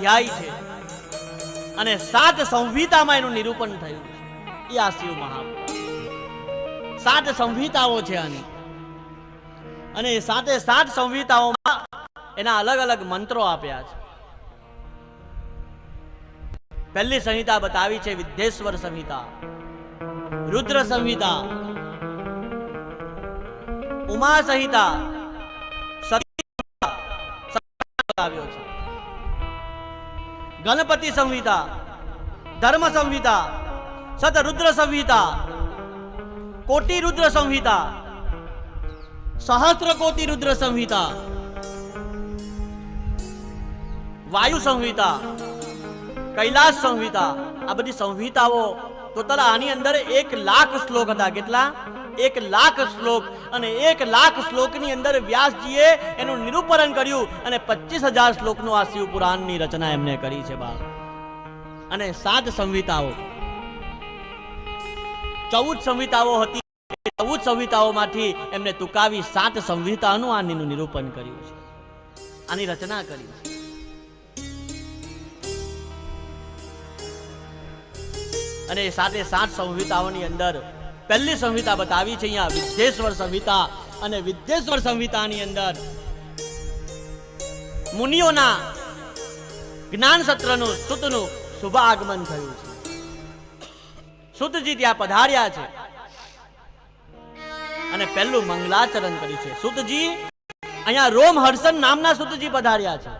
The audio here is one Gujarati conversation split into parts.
અધ્યાય છે. અને સાત સંહિતામાં એનું નિરૂપણ થયું છે. એ આ શિવ મહાપુરાણ સાત સંહિતાઓ છે આની. અને સાતે સાત સંહિતાઓમાં એના અલગ અલગ મંત્રો આપ્યા છે. પહેલી સંહિતા બતાવી છે વિદ્યેશ્વર સંહિતા. રુદ્ર સંહિતા. ઉમા સંહિતા. સતી બતાવ્યો છે. ગણપતિ સંહિતા, ધર્મ સંહિતા સતરુદ્ર સંહિતા, કોટી રુદ્ર સંહિતા, સહસ્ત્ર કોટી રુદ્ર સંહિતા, વાયુ સંહિતા, કૈલાસ સંહિતા. આ બધી સંહિતાઓ ટોટલ આની અંદર એક લાખ શ્લોક હતા. કેટલા? એક લાખ શ્લોક અને એક લાખ શ્લોકની અંદર વ્યાસજીએ એનું નિરૂપરણ કર્યું અને પચીસ હજાર શ્લોકનું આ શિવ રચના એમને કરી છે બા અને સાત સંહિતાઓ. ચૌદ સંહિતાઓ હતી. ચૌદ સંહિતાઓમાંથી એમને તુકાવી સાત સંહિતાનું આનું નિરૂપણ કર્યું છે. આની રચના કરી છે. અને સાથે સાત સંહિતાઓની અંદર પહેલી સંહિતા બતાવી છે અહીંયા વિદ્યેશ્વર સંહિતા અને વિદ્યેશ્વર સંહિતાની અંદર મુનિઓના જ્ઞાન સત્રનું સુતનું શુભ આગમન થયું છે. સુતજી ત્યાં પધાર્યા છે અને પહેલું મંગલાચરણ કર્યું છે. સુતજી અહીંયા રોમ હર્ષન નામના સુતજી પધાર્યા છે.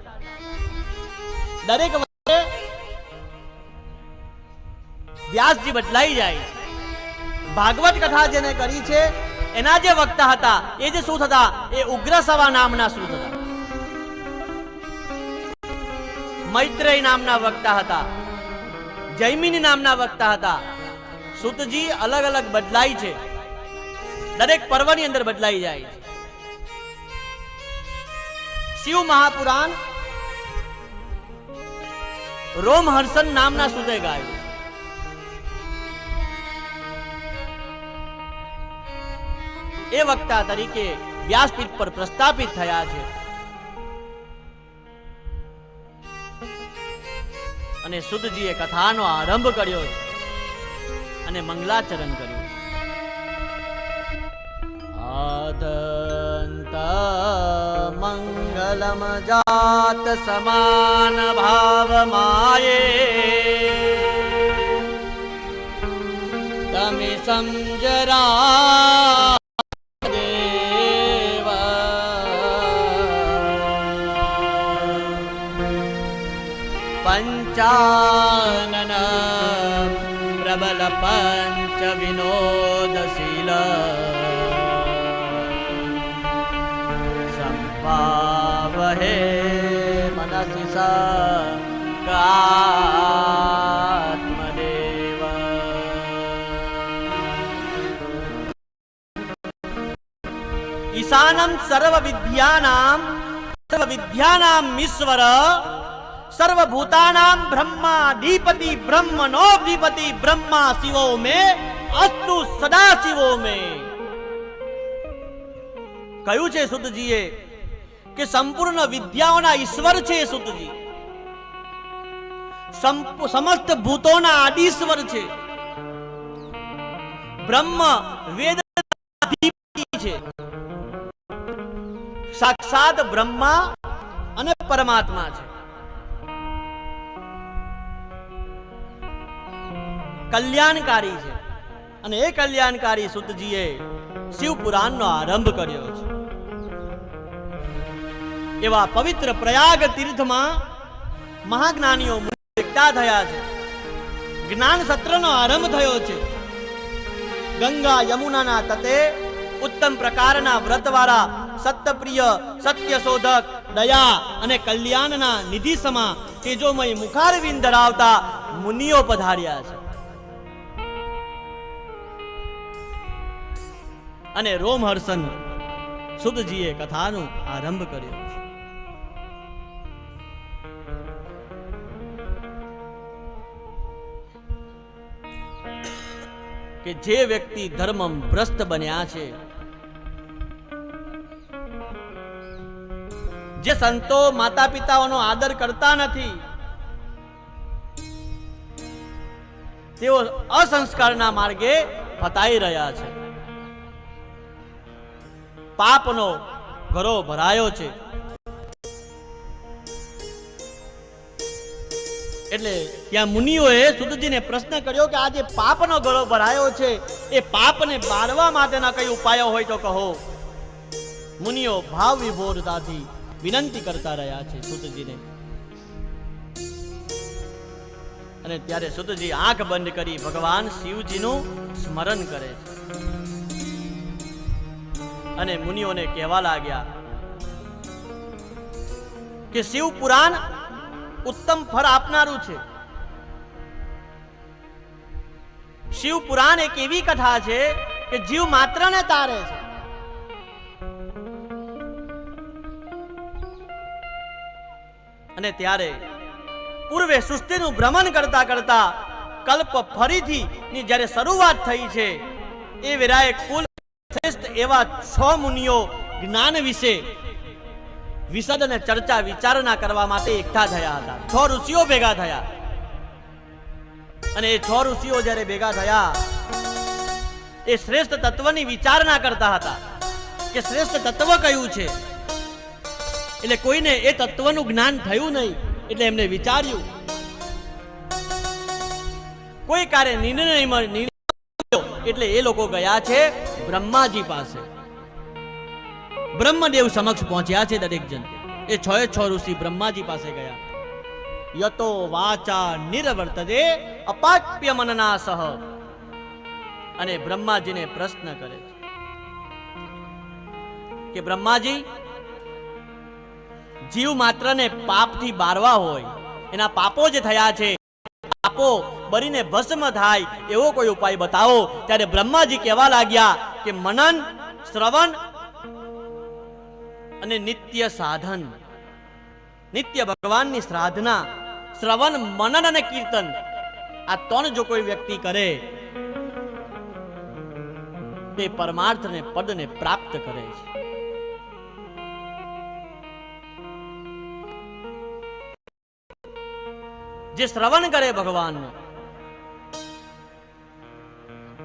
દરેક વખતે વ્યાસજી બદલાઈ જાય છે. ભાગવત કથા જેને કરી છે, એના જે વક્તા હતા, એ જે શું હતા એ ઉગ્ર સવા નામના શું હતા મૈત્રેય નામના વક્તા હતા, જૈમિની નામના વક્તા હતા. સુતજી અલગ અલગ બદલાય છે. દરેક પર્વની અંદર બદલાઈ જાય છે. શિવ મહાપુરાણ રોમહર્ષન નામના સુતે ગાયું એ વક્તા તરીકે વ્યાસપીઠ પર પ્રસ્થાપિત થયા છે. અને સુદજીએ કથાનો આરંભ કર્યો છે અને મંગલાચરણ કર્યું આદંત મંગલમ જાત સમાન ભાવ માયે. તમે સમજરા प्रबल पञ्च विनोदशीलम्पावहे मनसि सा कात्मेव ईशानं सर्वविद्यानां सर्वविद्यानां ईश्वर વિદ્યાનામ બ્રહ્મા દીપતિ બ્રહ્માધિપતિ બ્રહ્મનો દીપતિ બ્રહ્મા શિવો મે અસ્તુ સદા શિવો મે કહ્યું છે સુતજીએ કે સંપૂર્ણ વિદ્યાઓના ઈશ્વર છે સુતજી. સમસ્ત ભૂતોના આદિશ્વર છે. બ્રહ્મ, વેદ છે. સાક્ષાત બ્રહ્મા અને પરમાત્મા છે. કલ્યાણકારી છે. અને એ કલ્યાણકારી સુતજીએ શિવ પુરાણનો આરંભ કર્યો છે. એવા પવિત્ર પ્રયાગ તીર્થમાં મહાજ્ઞાનીઓ એકઠા થયા છે. જ્ઞાન સત્રનો આરંભ થયો છે. ગંગા યમુનાના તતે ઉત્તમ પ્રકારના વ્રતવાળા સત્યપ્રિય સત્યશોધક, દયા અને કલ્યાણના નિધિ સમા તેજોમય મુખારવિંદ ધરાવતા મુનિઓ પધાર્યા છે. અને રોમહર્ષન સુદજીએ કથાનો આરંભ કર્યો. કે જે વ્યક્તિ ધર્મ ભ્રષ્ટ બન્યા છે, જે સંતો માતા પિતાઓનો આદર કરતા નથી, તેઓ અસંસ્કારના માર્ગે ફતાઈ રહ્યા છે. પાપનો ઘરો ભરાયો છે. એટલે ત્યાં મુનિઓએ સુધજીને પ્રશ્ન કર્યો કે આ જે પાપનો ગળો ભરાયો છે, એ પાપને બાળવા માટેના કઈ ઉપાયો હોય તો કહો. મુનિઓ ભાવ વિભોરતાથી વિનંતી કરતા રહ્યા છે સુતજીને અને ત્યારે સુતજી આંખ બંધ કરી ભગવાન શિવજીનું સ્મરણ કરે છે. અને મુનિઓને કહેવા લાગ્યા કે શિવ પુરાણ ઉત્તમ ફળ આપનારું છે. શિવ પુરાણ એક એવી કથા છે કે જીવ માત્રને તારે છે. અને ત્યારે પૂર્વે સૃષ્ટિનું ભ્રમણ કરતા કરતા કલ્પ ફરીથી ની જ્યારે શરૂઆત થઈ છે, એ વેરાએ કુલ એવા છ મુનિઓ જ્ઞાન વિશે વિસદ અને ચર્ચા વિચારણા કરવા માટે એકઠા થયા હતા. છ ઋષિઓ ભેગા થયા. અને એ છ ઋષિઓ જ્યારે ભેગા થયા, એ શ્રેષ્ઠ તત્વની વિચારણા કરતા હતા કે શ્રેષ્ઠ તત્વ કયું છે? એટલે કોઈને એ તત્વનું જ્ઞાન થયું નહીં એટલે એમને વિચાર્યું. કોઈ કાર્ય નિર્ણય. એટલે એ લોકો ગયા છે બ્રહ્માજી પાસે. બ્રહ્મદેવ સમક્ષ પહોંચ્યા છે દરેક જન એ છ છ ઋષિ બ્રહ્માજી પાસે ગયા. યતો વાચા નિરવર્તદે અપાપ્ય મનના સહ. અને બ્રહ્માજીને પ્રશ્ન કરે છે. કે બ્રહ્માજી, જીવ માત્રને પાપથી બારવા હોય, એના પાપો જે થયા છે. પાપો બરીને ભસ્મ થાય એવો કોઈ ઉપાય બતાવો. ત્યારે બ્રહ્માજી કહેવા લાગ્યા કે મનન, શ્રવણ અને નિત્ય સાધન. નિત્ય ભગવાનની શ્રાધના શ્રવણ, મનન અને કીર્તન. આ ત્રણ જો કોઈ વ્યક્તિ કરે, તે પરમાર્થને, પદને પ્રાપ્ત કરે છે. જે શ્રવણ કરે ભગવાનનું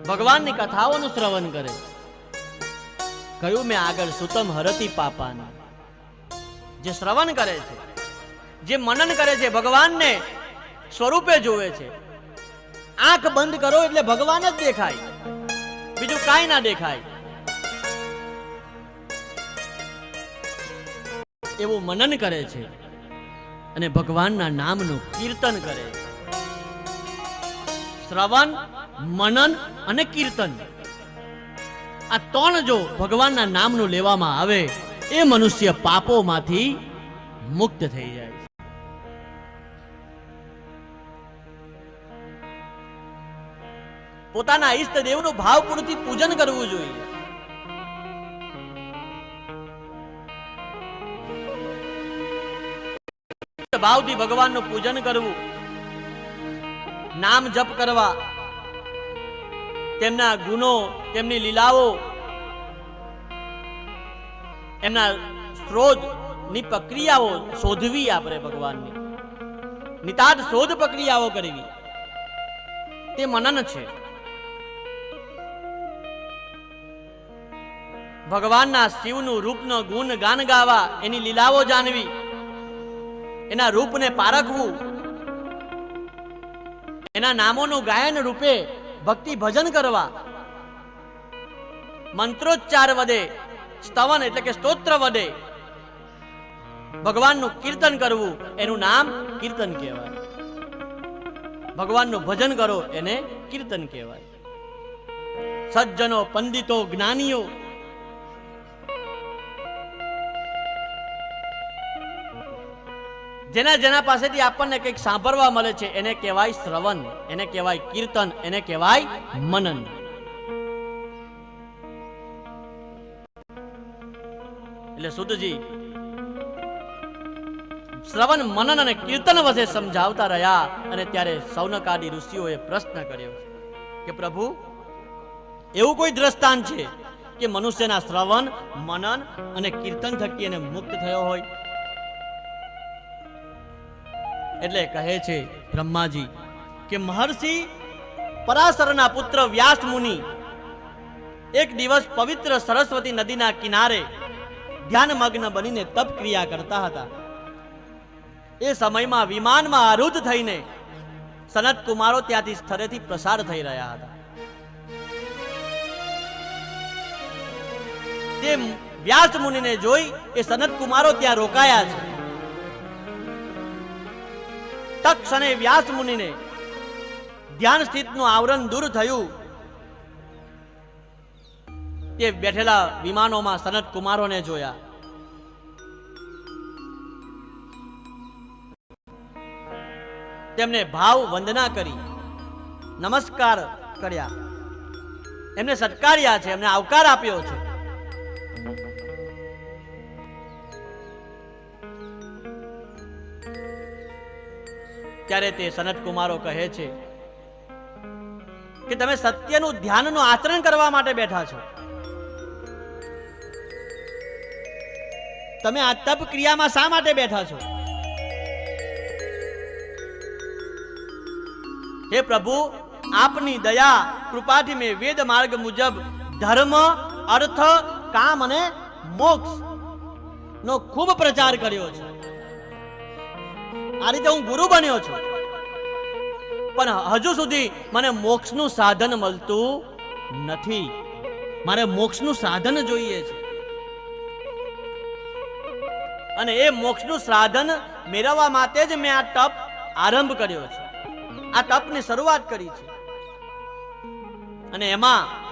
ભગવાનની કથાઓનું શ્રવણ કરે કહ્યું મેં આગળ સુતમ હરતી પાપાના જે શ્રવણ કરે છે જે મનન કરે છે ભગવાનને સ્વરૂપે જોવે છે આંખ બંધ કરો એટલે ભગવાન જ દેખાય। બીજું કાંઈ ના દેખાય। એવું મનન કરે છે। અને ભગવાનના નામનું કીર્તન કરે શ્રવણ, મનન અને કીર્તન. આ ત્રણ જો ભગવાનના નામનું લેવામાં આવે, એ મનુષ્ય પાપોમાંથી મુક્ત થઈ જાય પોતાના ઈષ્ટ દેવનું ભાવપૂર્ણથી પૂજન કરવું જોઈએ. ભાવથી ભગવાનનું પૂજન કરવું, નામ જપ કરવા, તેમના ગુનો તેમની લીલાઓ, એમના સ્ત્રોતની પ્રક્રિયાઓ શોધવી આપણે ભગવાનની. નિતાદ શોધ પ્રક્રિયાઓ કરવી. તે મનન છે. ભગવાનના શિવનું રૂપનો ગુણ ગાન ગાવા, એની લીલાઓ જાણવી એના રૂપને પારખવું એના નામોનું ગાયન રૂપે ભક્તિ ભજન કરવા. મંત્રોચ્ચાર વધે સ્તવન એટલે કે સ્તોત્ર વધે ભગવાનનું કીર્તન કરવું, એનું નામ કીર્તન કહેવાય. ભગવાનનું ભજન કરો, એને કીર્તન કહેવાય. સજ્જનો, પંડિતો, જ્ઞાનીઓ જેના જેના પાસેથી આપણને કંઈક સાંભળવા મળે છે, એને કહેવાય શ્રવણ, એને કહેવાય કીર્તન, એને કહેવાય મનન. એટલે સુધજી, શ્રવણ, મનન અને કીર્તન વચ્ચે સમજાવતા રહ્યા અને ત્યારે સૌનકાદી ઋષિઓએ પ્રશ્ન કર્યો કે પ્રભુ, એવું કોઈ દ્રષ્ટાંત છે કે મનુષ્યના શ્રવણ, મનન અને કીર્તન થકી એને મુક્ત થયો હોય? એટલે કહે છે બ્રહ્માજી કે મહર્ષિ પરાશરના પુત્ર વ્યાસ મુનિ, એક દિવસ પવિત્ર સરસ્વતી નદીના કિનારે ધ્યાનમગ્ન બનીને તપ ક્રિયા કરતા હતા. એ સમયમાં વિમાનમાં આરૂઢ થઈને સનત કુમારો ત્યાંથી સ્થળેથી પ્રસાર થઈ રહ્યા હતા. તે વ્યાસ મુનિને જોઈ એ સનત કુમારો ત્યાં રોકાયા છે. તક્ષણે વ્યાસ મુનિને ધ્યાન સ્થિતનું આવરણ દૂર થયું. તે બેઠેલા વિમાનોમાં સનત કુમારોને જોયા. તેમને ભાવ વંદના કરી, નમસ્કાર કર્યા. એમને સત્કાર્યા છે, એમને આવકાર આપ્યો છે. ત્યારે તે સનત કુમારો કહે છે કે તમે સત્યનું ધ્યાનનું આચરણ કરવા માટે બેઠા છો. તમે આ તપ ક્રિયામાં શા માટે બેઠા છો? હે પ્રભુ, આપની દયા, કૃપાથી મેં વેદ માર્ગ મુજબ ધર્મ, અર્થ, કામ અને મોક્ષ નો ખૂબ પ્રચાર કર્યો છે. આ રીતે હું ગુરુ બન્યો છું. પણ હજુ સુધી મને મોક્ષનું સાધન મળતું નથી. મારે મોક્ષનું સાધન જોઈએ છે. અને એ મોક્ષનું સાધન મેળવવા માટે જ મેં આ તપ આરંભ કર્યો છે. આ તપની શરૂઆત કરી છે. અને એમાં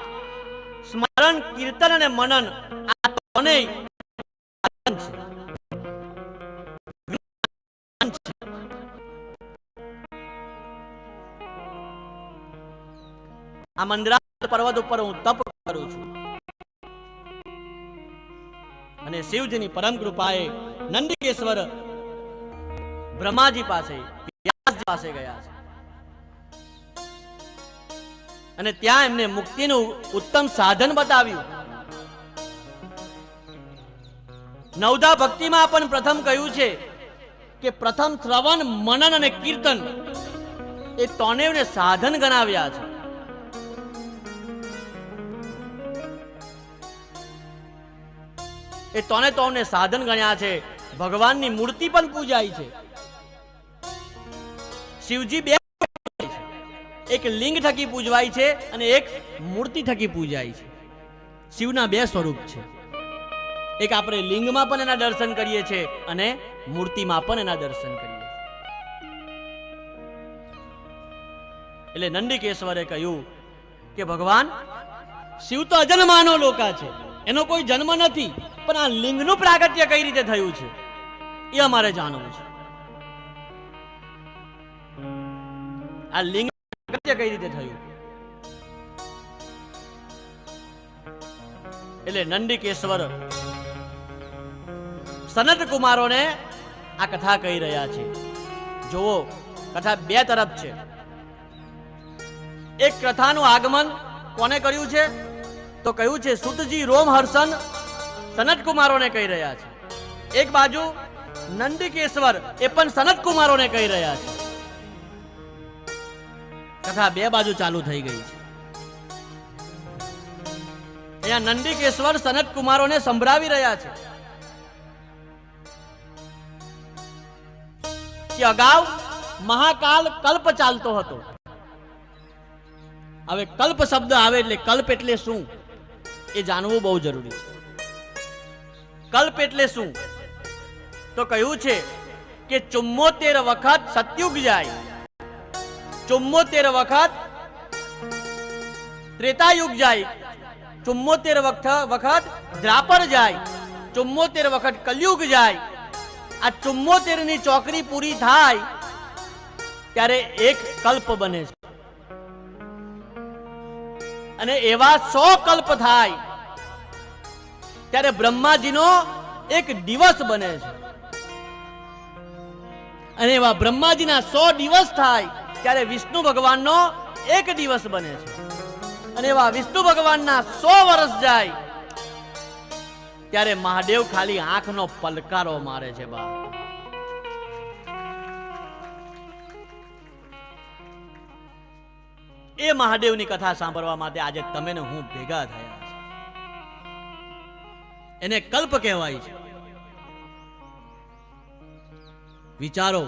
સ્મરણ, કીર્તન અને મનન આ ત્રણેય. આ મંદિરા પર્વત ઉપર હું તપ કરું છું. અને શિવજીની પરમ કૃપાએ નંદિકેશ્વર બ્રહ્માજી પાસે, વ્યાસજી પાસે ગયા છે. અને ત્યાં એમને મુક્તિનું ઉત્તમ સાધન બતાવ્યું. નવધા ભક્તિમાં પણ પ્રથમ કહ્યું છે કે પ્રથમ શ્રવણ, મનન અને કીર્તન એ ત્રણેયને સાધન ગણાવ્યા છે. એ તોને તોને સાધન ગણ્યા છે. ભગવાનની મૂર્તિ પણ પૂજાય છે. શિવજી બે એક લિંગ થકી પૂજવાય છે અને એક મૂર્તિ થકી પૂજાય છે. શિવના બે સ્વરૂપ છે. એક આપણે લિંગમાં પણ એના દર્શન કરીએ છીએ અને મૂર્તિમાં પણ એના દર્શન કરીએ એટલે નંદિકેશ્વરે કહ્યું કે ભગવાન, શિવ તો અજન્માનો લોકા છે. એનો કોઈ જન્મ નથી. પણ આ લિંગનું પ્રાગટ્ય કઈ રીતે થયું છે? એ અમારે જાણવું છે. આ લિંગ પ્રાગટ્ય કઈ રીતે થયું? એટલે નંદિકેશ્વર સનત કુમારોને આ કથા કહી રહ્યા છે. જુઓ, કથા બે તરફ છે. એક કથાનું આગમન કોને કર્યું છે? તો કહ્યું છે, સુતજી રોમ હર્ષન સનત કુમારોને કહી રહ્યા છે. એક બાજુ નંદિકેશ્વર એ પણ સનત કુમારોને કહી રહ્યા છે. કથા બે બાજુ ચાલુ થઈ ગઈ છે. અહીંયા નંદિકેશ્વર સનત કુમારોને સંભળાવી રહ્યા છે. કે અગાઉ મહાકાલ કલ્પ ચાલતો હતો. હવે કલ્પ શબ્દ આવે એટલે કલ્પ એટલે શું? એ જાણવું બહુ જરૂરી છે. કલ્પ એટલે શું? તો કહ્યું છે કે ચુમ્મોતેર વખત સતયુગ જાય. ચુમ્મોતેર વખત ત્રેતાયુગ જાય. ચુમ્મોતેર વખત વખત દ્રાપર જાય. ચુમ્મોતેર વખત કલયુગ જાય. આ ચુમ્મોતેરની ચોકડી પૂરી થાય ત્યારે એક કલ્પ બને છે. અને એવા સો કલ્પ થાય ત્યારે બ્રહ્માજીનો એક દિવસ બને છે. અને એવા બ્રહ્માજીના સો દિવસ થાય ત્યારે વિષ્ણુ ભગવાનનો એક દિવસ બને છે. અને એવા વિષ્ણુ ભગવાનના સો વર્ષ જાય ત્યારે મહાદેવ ખાલી આંખનો પલકારો મારે છે બા એ મહાદેવની કથા સાંભળવા માટે આજે તમે ને હું ભેગા થયા. એને કલ્પ કહેવાય છે. વિચારો,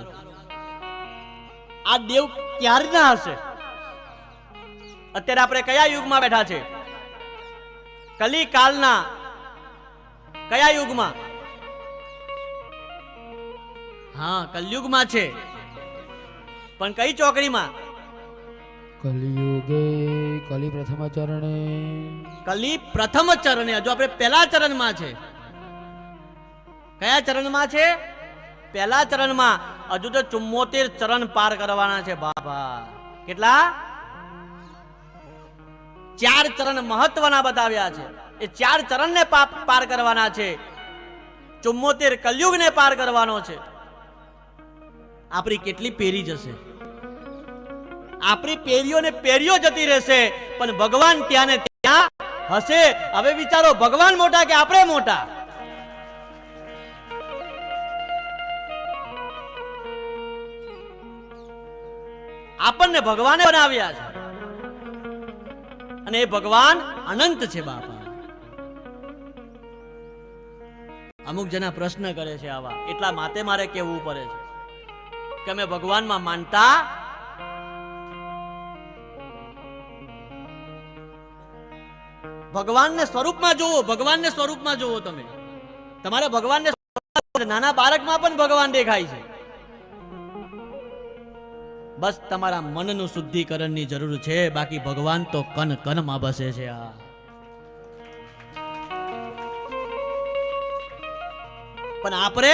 આ દેવ ક્યારના હશે? અત્યારે આપણે કયા યુગમાં બેઠા છે? કલી કાલના કયા યુગમાં? હા, કલયુગમાં છે. પણ કઈ ચોકડીમાં? કલિયુગે કલિ પ્રથમ ચરણે. કલી પ્રથમ ચરણે. હજુ આપણે પહેલા ચરણમાં છે. કયા ચરણમાં છે? પહેલા ચરણમાં. હજુ તો ચુમ્મોતેર ચરણ પાર કરવાના છે બાબા કેટલા? ચાર ચરણ મહત્વના બતાવ્યા છે. એ ચાર ચરણને પાર કરવાના છે. ચુમ્મોતેર કલયુગને પાર કરવાનો છે. આપણી કેટલી પેરી જશે? આપણી પેરીઓ ને જતી રહેશે. પણ ભગવાન ત્યાં ને ત્યાં હશે. હવે વિચારો, ભગવાન મોટા કે આપણે મોટા? આપણને ભગવાને બનાવ્યા છે. અને એ ભગવાન અનંત છે બાપા. અમુક જણા પ્રશ્ન કરે છે આવા, એટલા માટે મારે કહેવું પડે છે? કે અમે ભગવાનમાં માનતા ભગવાનને સ્વરૂપમાં જોવો, ભગવાનને સ્વરૂપમાં જોવો તમે. તમારા ભગવાનને નાના બાળકમાં પણ ભગવાન દેખાય છે. બસ તમારા મનનું શુદ્ધિકરણની જરૂર છે, બાકી ભગવાન તો કન કનમાં બસે છે આ. પણ આપણે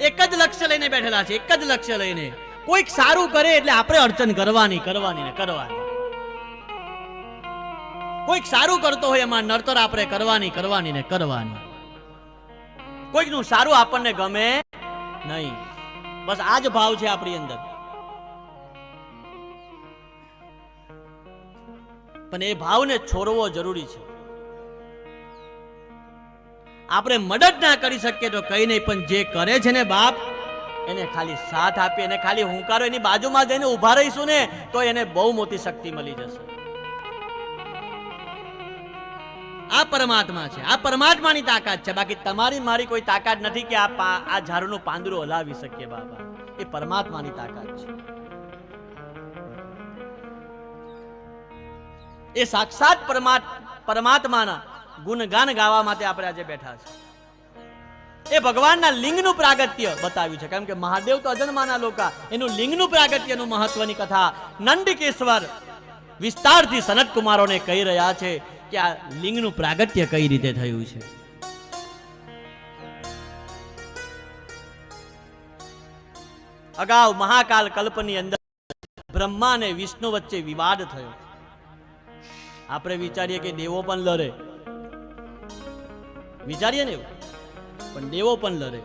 એક જ લક્ષ્ય લઈને બેઠેલા છે એક જ લક્ષ્ય લઈને. કોઈક સારું કરે એટલે આપણે અડચણ કરવાની કરવાની ને કરવાની. કોઈક સારું કરતો હોય એમાં નડતર આપણે કરવાની કરવાની ને કરવાની. કોઈકનું સારું આપણને ગમે નહીં. બસ આ જ ભાવ છે આપણી અંદર. પણ એ ભાવને છોડવો જરૂરી છે. આપણે મદદ ના કરી શકીએ તો કઈ નહીં, પણ જે કરે છે ને બાપ, એને ખાલી સાથ આપી, એને ખાલી હુંકારો, એની બાજુમાં જઈને ઊભા રહીશું ને, તો એને બહુ મોટી શક્તિ મળી જશે. આ પરમાત્મા છે. આ પરમાત્માની તાકાત છે. બાકી તમારી મારી કોઈ તાકાત નથી કે આ આ ઝાડનું પાંદડું હલાવી શકીએ બાબા. એ પરમાત્માની તાકાત છે. એ સાક્ષાત પરમાત પરમાત્માના ગુણગાન ગાવા માટે આપણે આજે બેઠા છે. એ ભગવાનના લિંગનું પ્રાગત્ય બતાવ્યું છે. કારણ કે મહાદેવ તો અજન્માના લોકા. એનું લિંગનું પ્રાગત્યનું મહત્વની કથા નંદકેશ્વર વિસ્તારથી સનત કુમારોને કહી રહ્યા છે. કે આ લિંગનું પ્રાગટ્ય કઈ રીતે થયું છે? અગાઉ મહાકાલ કલ્પની અંદર બ્રહ્મા અને વિષ્ણુ વચ્ચે વિવાદ થયો. આપણે વિચારીએ કે દેવો પણ લડે. વિચારીએ ને એવું? પણ દેવો પણ લડે.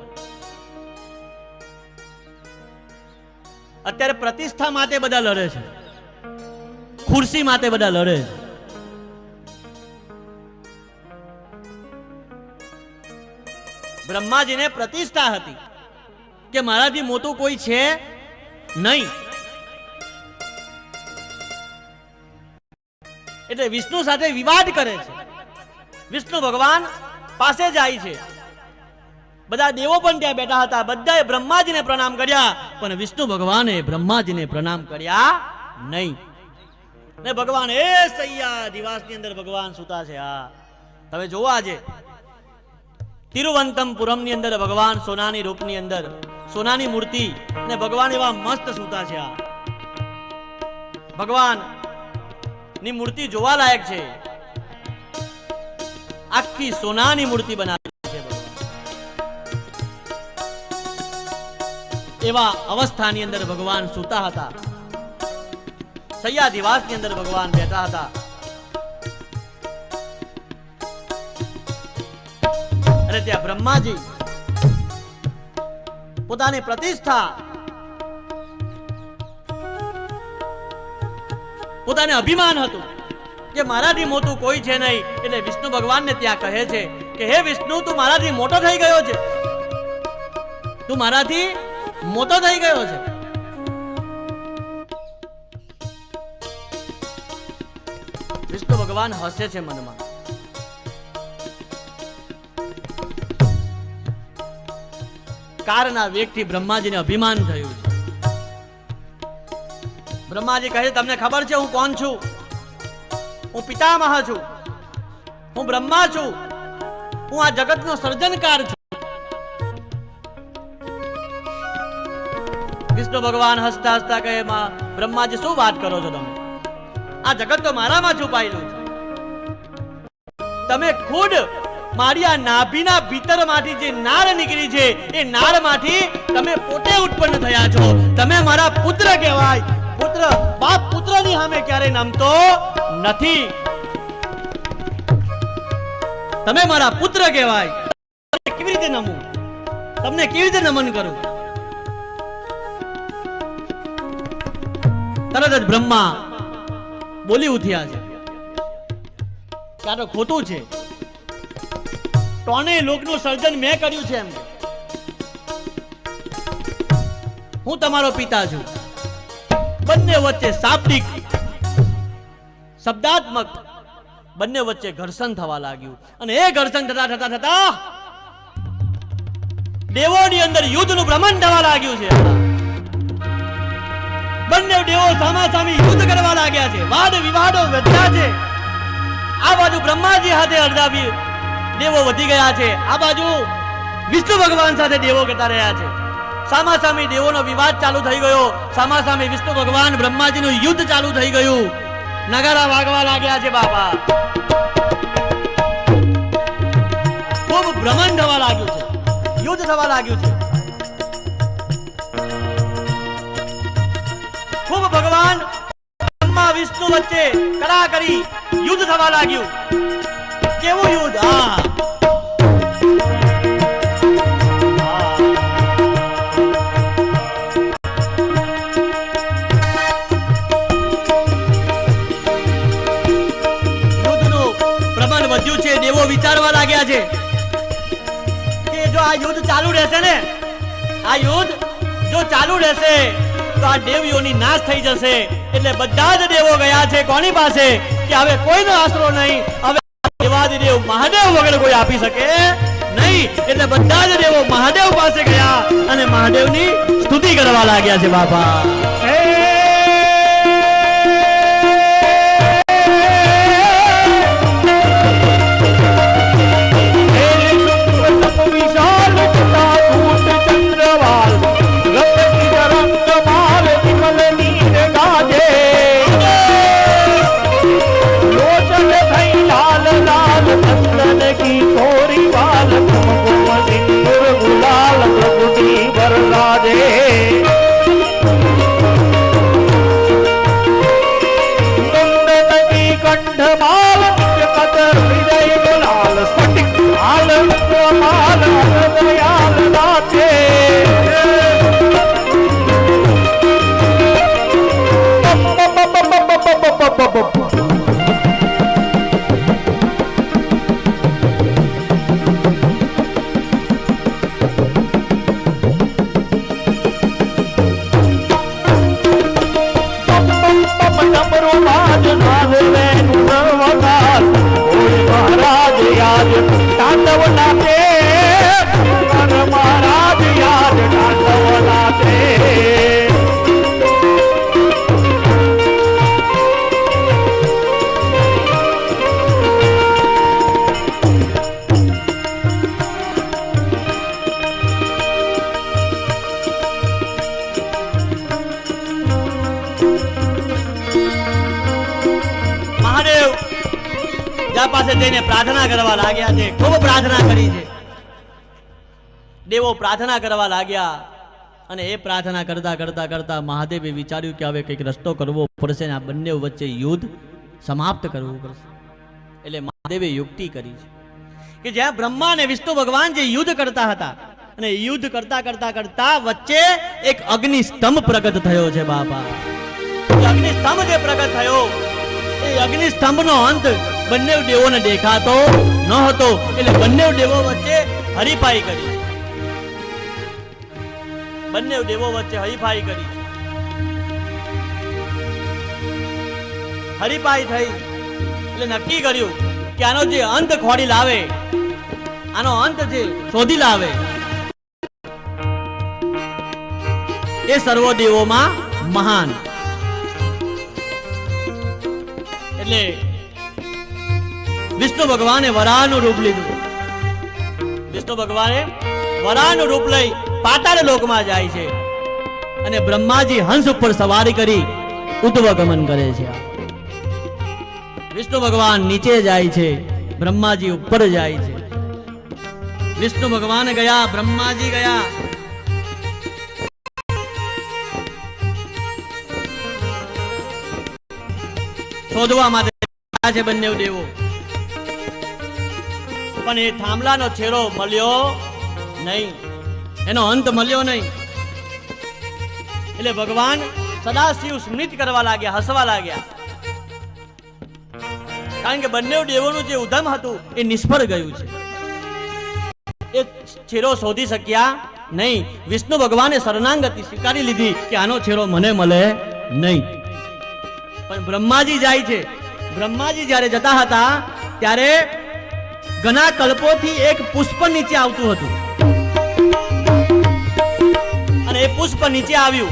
અત્યારે પ્રતિષ્ઠા માટે બધા લડે છે. ખુરશી માટે બધા લડે છે. બ્રહ્માજીને પ્રતિષ્ઠા હતી કે મારાથી મોટું કોઈ છે નહીં. એટલે વિષ્ણુ સાથે વિવાદ કરે છે. વિષ્ણુ ભગવાન પાસે જાય છે. બધા દેવો પણ ત્યાં બેઠા હતા. બધાએ બ્રહ્માજીને પ્રણામ કર્યા, પણ વિષ્ણુ ભગવાને બ્રહ્માજીને પ્રણામ કર્યા નહીં. ભગવાન, એ સૈયા, દિવાસની અંદર ભગવાન સુતા છે. હા. તમે જોવા આજે તિરુવંતમપુરમની અંદર ભગવાન સોનાની રૂપની અંદર સોનાની મૂર્તિ અને ભગવાન એવા મસ્ત સૂતા છે ભગવાનની મૂર્તિ જોવા લાયક છે. આખી સોનાની મૂર્તિ બનાવી છે એવા અવસ્થાની અંદર ભગવાન સૂતા હતા. સૈયાદિવાસની અંદર ભગવાન બેઠા હતા. અને ત્યાં બ્રહ્માજી. પોતાની પ્રતિષ્ઠા. પોતાને અભિમાન હતું કે મારાથી મોટું કોઈ છે નહીં, એટલે વિષ્ણુ ભગવાનને ત્યાં કહે છે કે, હે વિષ્ણુ, તું મારાથી મોટો થઈ ગયો છે. તું મારાથી મોટો થઈ ગયો છે. વિષ્ણુ ભગવાન હસે છે મનમાં. કારના વેગથી બ્રહ્માજીને અભિમાન થયું છે. બ્રહ્માજી કહે તમને ખબર છે હું કોણ છું? હું પિતામહ છું. હું બ્રહ્મા છું. હું આ જગતનો સર્જનકાર છું. વિષ્ણુ ભગવાન હસતા હસતા કહે, માં, બ્રહ્માજી, શું વાત કરો છો તમે? આ જગત તો મારામાં છુપાયેલું છે. તમે ખુદ મારી આ નાભીના ભીતરમાંથી જે નાળ નીકળી છે, એ નાળમાંથી તમે પોતે ઉત્પન્ન થયા છો. તમે મારા પુત્ર કહેવાય. પુત્ર, બાપ પુત્રની સામે ક્યારે નમતો નથી. તમે મારા પુત્ર કહેવાય. કેવી રીતે નમું? તમને કેવી રીતે નમન કરું? તરત જ બ્રહ્મા બોલી ઉઠ્યા છે. ક્યારે ખોટું છે. ત્રણેય લોકનું સર્જન મેં કર્યું છે એમ. હું તમારો પિતા છું બંને વચ્ચે શાબ્દિક, શબ્દાત્મક બંને વચ્ચે ઘર્ષણ થવા લાગ્યું. અને એ ઘર્ષણ થતા થતા થતા દેવોની અંદર યુદ્ધનું ભ્રમણ થવા લાગ્યું છે. બંને દેવો સામાસામી યુદ્ધ કરવા લાગ્યા છે. વાદ વિવાદો વધ્યા છે. આ બાજુ બ્રહ્માજી હાથે અડધાવી દેવો વધી ગયા છે. આ બાજુ વિષ્ણુ ભગવાન સાથે દેવો કરતા રહ્યા છે. સામાસામી દેવોનો વિવાદ ચાલુ થઈ ગયો. સામાસામી વિષ્ણુ ભગવાન બ્રહ્માજીનું યુદ્ધ ચાલુ થઈ ગયું. નગારા વાગવા લાગ્યા છે, બાપા. ખૂબ ભ્રમણ થવા લાગ્યું છે. યુદ્ધ થવા લાગ્યું છે. ખૂબ ભગવાન બ્રહ્મા વિષ્ણુ વચ્ચે કડા કરી યુદ્ધ થવા લાગ્યું. કેવું યુદ્ધ? હા. છે. કે જો આ યુદ્ધ ચાલુ રહેશે ને, આ યુદ્ધ જો ચાલુ રહેશે, તો આ દેવીઓની નાશ થઈ જશે. એટલે બધા જ દેવો ગયા છે કોની પાસે? કે હવે કોઈનો આશરો નહીં. હવે દેવાદિદેવ મહાદેવ વગર કોઈ આપી શકે નહીં. એટલે બધા જ દેવો મહાદેવ પાસે ગયા અને મહાદેવની સ્તુતિ કરવા લાગ્યા છે બાપા. પ્રાર્થના કરી છે. દેવો પ્રાર્થના કરવા લાગ્યા અને એ પ્રાર્થના કરતા કરતા કરતા મહાદેવે વિચાર્યું કે હવે કંઈક રસ્તો કરવો પડશે આ બંને વચ્ચે યુદ્ધ સમાપ્ત કરવું પડશે. એટલે મહાદેવે યુક્તિ કરી છે કે જ્યાં બ્રહ્મા અને વિષ્ણુ ભગવાન જે યુદ્ધ કરતા હતા અને યુદ્ધ કરતા કરતા કરતા વચ્ચે એક અગ્નિ સ્તંભ પ્રગટ થયો છે બાપા. અગ્નિસ્તંભ અગ્નિ સ્તંભ જે પ્રગટ થયો એ અગ્નિ સ્તંભનો અંત બંને દેવોને દેખાતો ન હતો એટલે બંને દેવો વચ્ચે હરીફાઈ કરી. બંને દેવો વચ્ચે હરીફાઈ કરી. હરીફાઈ થઈ. એટલે નક્કી કર્યું કે આનો જે અંત ખોડી લાવે, આનો અંત જે શોધી લાવે, એ સર્વ દેવોમાં મહાન. એટલે વિષ્ણુ ભગવાને વરાહનું રૂપ લીધું. વિષ્ણુ ભગવાને વરાહનું રૂપ લઈ પાતાળ લોકમાં જાય છે. અને બ્રહ્માજી હંસ ઉપર સવારી કરી ઉદ્વગમન કરે છે. વિષ્ણુ ભગવાન નીચે જાય છે, બ્રહ્માજી ઉપર જાય છે. વિષ્ણુ ભગવાન ગયા, બ્રહ્માજી ગયા. શોધવા માટે બંને દેવો. પણ એ થાંભલાનો છેડો મળ્યો નહીં. એનો અંત મળ્યો નહીં. એટલે ભગવાન સદાશિવ સ્મિત કરવા લાગ્યા, હસવા લાગ્યા. કારણ કે બંને દેવોનું જે ઉધમ હતું, એ નિષ્ફળ ગયું છે. એ છેરો શોધી શક્યા નહીં. વિષ્ણુ ભગવાને શરણાંગતિ સ્વીકારી લીધી કે આનો છેરો મને મળે નહીં. પણ બ્રહ્માજી જાય છે. બ્રહ્માજી જ્યારે જતા હતા, ત્યારે ઘણા કલ્પોથી એક પુષ્પ નીચે આવતું હતું. અને એ પુષ્પ નીચે આવ્યું.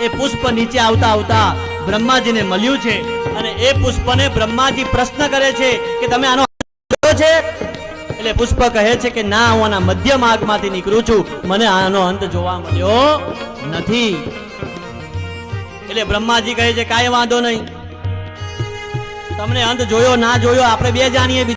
એ પુષ્પ નીચે આવતા આવતા બ્રહ્માજીને મળ્યું છે અને એ પુષ્પને બ્રહ્માજી પ્રશ્ન કરે છે કે તમે આનો છે? એટલે પુષ્પ કહે છે કે, ના, હું આના મધ્ય માર્ગમાંથી નીકળું છું. મને આનો અંત જોવા મળ્યો નથી. એટલે બ્રહ્માજી કહે છે, કાંઈ વાંધો નહીં. તમને અંત જોયો, ના જોયો, આપણે બે જાણીએ